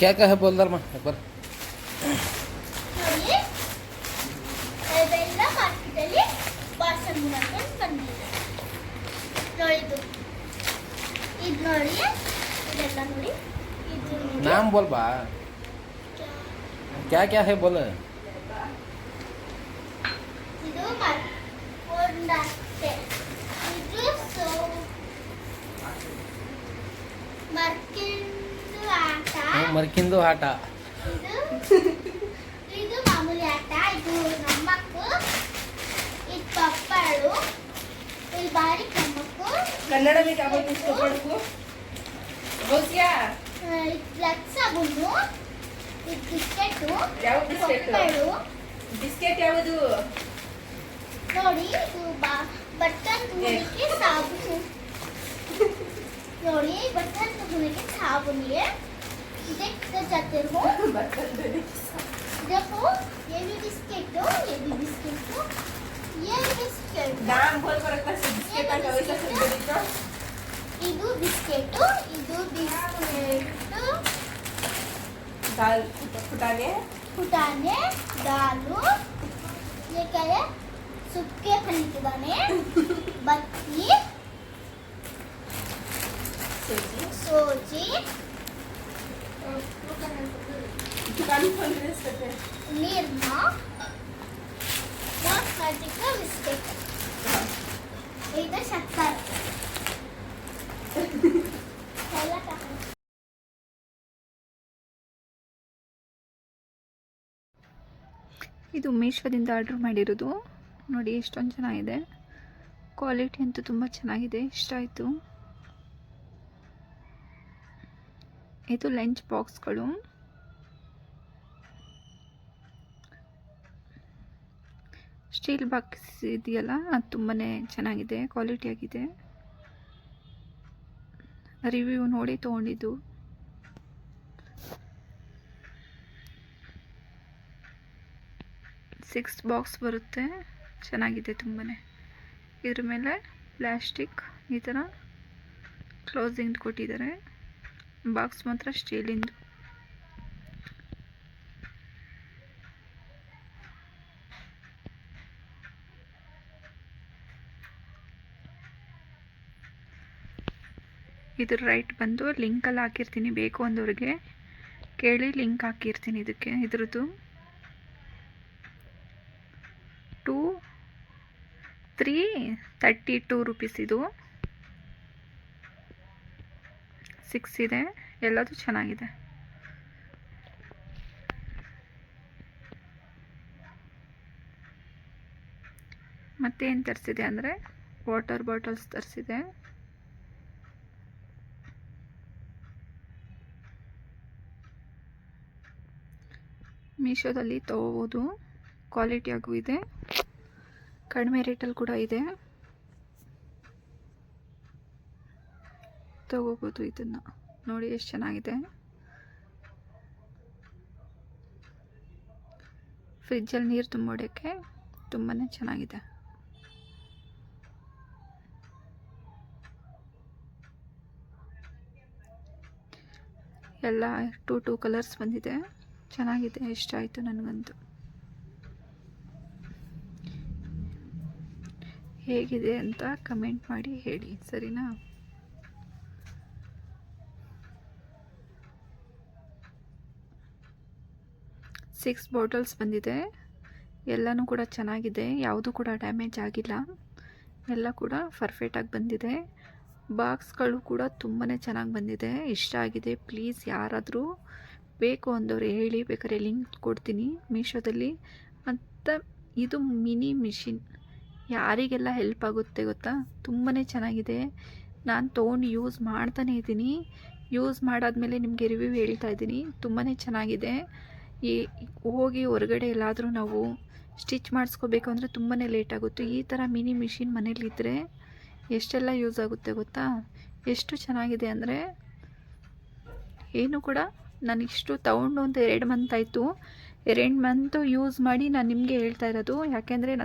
क्या क्या है बोल दरमा एक बार। नाम बोल बा। क्या? क्या है बोले? ಮರ್ಕಿಂದು ಆಟ ಇದು ಇದು ಮಾಮೂಲಿ ಆಟ ಇದು ನಮ್ಮಕ್ಕು ಇದು ಪಪ್ಪಳು ಇದು ಬಾರಿ ನಮ್ಮಕ್ಕು ಕನ್ನಡ में क्या बोलते हैं इसको पढ़ को बोल क्या ಇದು ಪ್ಲಗ್ ಸಾಬೂನು ಇದು ಬಿಸ್ಕೆಟು ಯಾವ ಬಿಸ್ಕೆಟ್ ಪಪ್ಪಳು ಬಿಸ್ಕೆಟ್ ಯಾವುದು ನೋಡಿ ಇದು ಬಾ ಬಟನ್ ತುಳಿಕೆ ಸಾಬೂನು ನೋಡಿ ಬಟನ್ ತುಳಿಕೆ ಸಾಬೂನಿಗೆ size kısaca derim. देखो ये भी बिस्किट हो ये भी बिस्किट हो ये बिस्किट नाम बोल पर का बिस्किट का वैसा संबंधित हो इदु बिस्किट हो इदु बिस्किट दाल फुटाने फुटाने दालू ये क्या है सुखे फली के दाने बत्ती सोजी सोजी ಇದು ಇದು ಮೀಶೋದಿಂದ ಆರ್ಡ್ರ್ ಮಾಡಿರೋದು. ನೋಡಿ ಎಷ್ಟೊಂದು ಚೆನ್ನಾಗಿದೆ. ಕ್ವಾಲಿಟಿ ಅಂತೂ ತುಂಬ ಚೆನ್ನಾಗಿದೆ. ಇಷ್ಟ ಆಯಿತು. ಇದು ಲಂಚ್ ಬಾಕ್ಸ್ಗಳು. ಸ್ಟೀಲ್ ಬಾಕ್ಸ್ ಇದೆಯಲ್ಲ, ಅದು ತುಂಬಾ ಚೆನ್ನಾಗಿದೆ, ಕ್ವಾಲಿಟಿ ಆಗಿದೆ. ರಿವ್ಯೂ ನೋಡಿ ತೊಗೊಂಡಿದ್ದು. ಸಿಕ್ಸ್ ಬಾಕ್ಸ್ ಬರುತ್ತೆ, ಚೆನ್ನಾಗಿದೆ ತುಂಬಾ ಇದ್ರ ಮೇಲೆ ಪ್ಲ್ಯಾಸ್ಟಿಕ್ ಈ ಥರ ಕ್ಲೋಸಿಂಗ್ ಕೊಟ್ಟಿದ್ದಾರೆ. ಬಾಕ್ಸ್ ಮಾತ್ರ ಸ್ಟೀಲಿಂದು ಇದ್ರ ರೈಟ್ ಬಂದು ಲಿಂಕಲ್ಲಿ ಹಾಕಿರ್ತೀನಿ. ಬೇಕು ಅಂದವ್ರಿಗೆ ಕೇಳಿ ಲಿಂಕ್ ಹಾಕಿರ್ತೀನಿ ಇದಕ್ಕೆ, ಇದ್ರದ್ದು. Two three thirty two rupees ಇದು. ಸಿಕ್ಸ್ ಇದೆ, ಎಲ್ಲದು ಚೆನ್ನಾಗಿದೆ. ಮತ್ತೇನು ತರಿಸಿದೆ ಅಂದರೆ ವಾಟರ್ ಬಾಟಲ್ಸ್ ತರಿಸಿದೆ. ಮೀಶೋದಲ್ಲಿ ತಗೋಬೋದು ಕ್ವಾಲಿಟಿಯಾಗೂ ಇದೆ. ಕಡಿಮೆ ರೇಟಲ್ಲಿ ಕೂಡ ಇದೆ. ತಗೋಬೋದು ಇದನ್ನು. ನೋಡಿ ಎಷ್ಟು ಚೆನ್ನಾಗಿದೆ. ಫ್ರಿಜ್ಜಲ್ಲಿ ನೀರು ತುಂಬೋಡೋಕ್ಕೆ ತುಂಬಾ ಚೆನ್ನಾಗಿದೆ. ಎಲ್ಲ ಟೂ ಟೂ ಕಲರ್ಸ್ ಬಂದಿದೆ. ಚೆನ್ನಾಗಿದೆ, ಇಷ್ಟ ಆಯಿತು ನನಗಂತೂ. ಹೇಗಿದೆ ಅಂತ ಕಮೆಂಟ್ ಮಾಡಿ ಹೇಳಿ, ಸರಿನಾ? ಸಿಕ್ಸ್ ಬಾಟಲ್ಸ್ ಬಂದಿದೆ. ಎಲ್ಲನೂ ಕೂಡ ಚೆನ್ನಾಗಿದೆ. ಯಾವುದೂ ಕೂಡ ಡ್ಯಾಮೇಜ್ ಆಗಿಲ್ಲ. ಎಲ್ಲ ಕೂಡ ಪರ್ಫೆಕ್ಟಾಗಿ ಬಂದಿದೆ. ಬಾಕ್ಸ್ಗಳು ಕೂಡ ತುಂಬಾ ಚೆನ್ನಾಗಿ ಬಂದಿದೆ. ಇಷ್ಟ ಆಗಿದೆ. ಪ್ಲೀಸ್ ಯಾರಾದರೂ ಬೇಕು ಅಂದವ್ರು ಹೇಳಿ. ಬೇಕಾದ್ರೆ ಲಿಂಕ್ ಕೊಡ್ತೀನಿ ಮೀಶೋದಲ್ಲಿ. ಮತ್ತು ಇದು ಮಿನಿ ಮಿಷಿನ್. ಯಾರಿಗೆಲ್ಲ ಹೆಲ್ಪ್ ಆಗುತ್ತೆ ಗೊತ್ತಾ? ತುಂಬಾ ಚೆನ್ನಾಗಿದೆ. ನಾನು ತೊಗೊಂಡು ಯೂಸ್ ಮಾಡ್ತಾನೇ ಇದ್ದೀನಿ. ಯೂಸ್ ಮಾಡಾದ್ಮೇಲೆ ನಿಮಗೆ ರಿವ್ಯೂ ಹೇಳ್ತಾ ಇದ್ದೀನಿ. ತುಂಬಾ ಚೆನ್ನಾಗಿದೆ. ಈ ಹೋಗಿ ಹೊರಗಡೆ ಎಲ್ಲಾದರೂ ನಾವು ಸ್ಟಿಚ್ ಮಾಡಿಸ್ಕೋಬೇಕು ಅಂದರೆ ತುಂಬಾ ಲೇಟ್ ಆಗುತ್ತೆ. ಈ ಥರ ಮಿನಿ ಮಿಷಿನ್ ಮನೇಲಿದ್ದರೆ ಎಷ್ಟೆಲ್ಲ ಯೂಸ್ ಆಗುತ್ತೆ ಗೊತ್ತಾ? ಎಷ್ಟು ಚೆನ್ನಾಗಿದೆ ಅಂದರೆ ಏನು ಕೂಡ ನಾನು ಇಷ್ಟು ತಗೊಂಡು ಒಂದು ಎರಡು ಮಂತ್ ಆಯಿತು. ಎರಡು ಮಂತು ಯೂಸ್ ಮಾಡಿ ನಾನು ನಿಮಗೆ ಹೇಳ್ತಾ ಇರೋದು. ಯಾಕೆಂದರೆ ನಾನು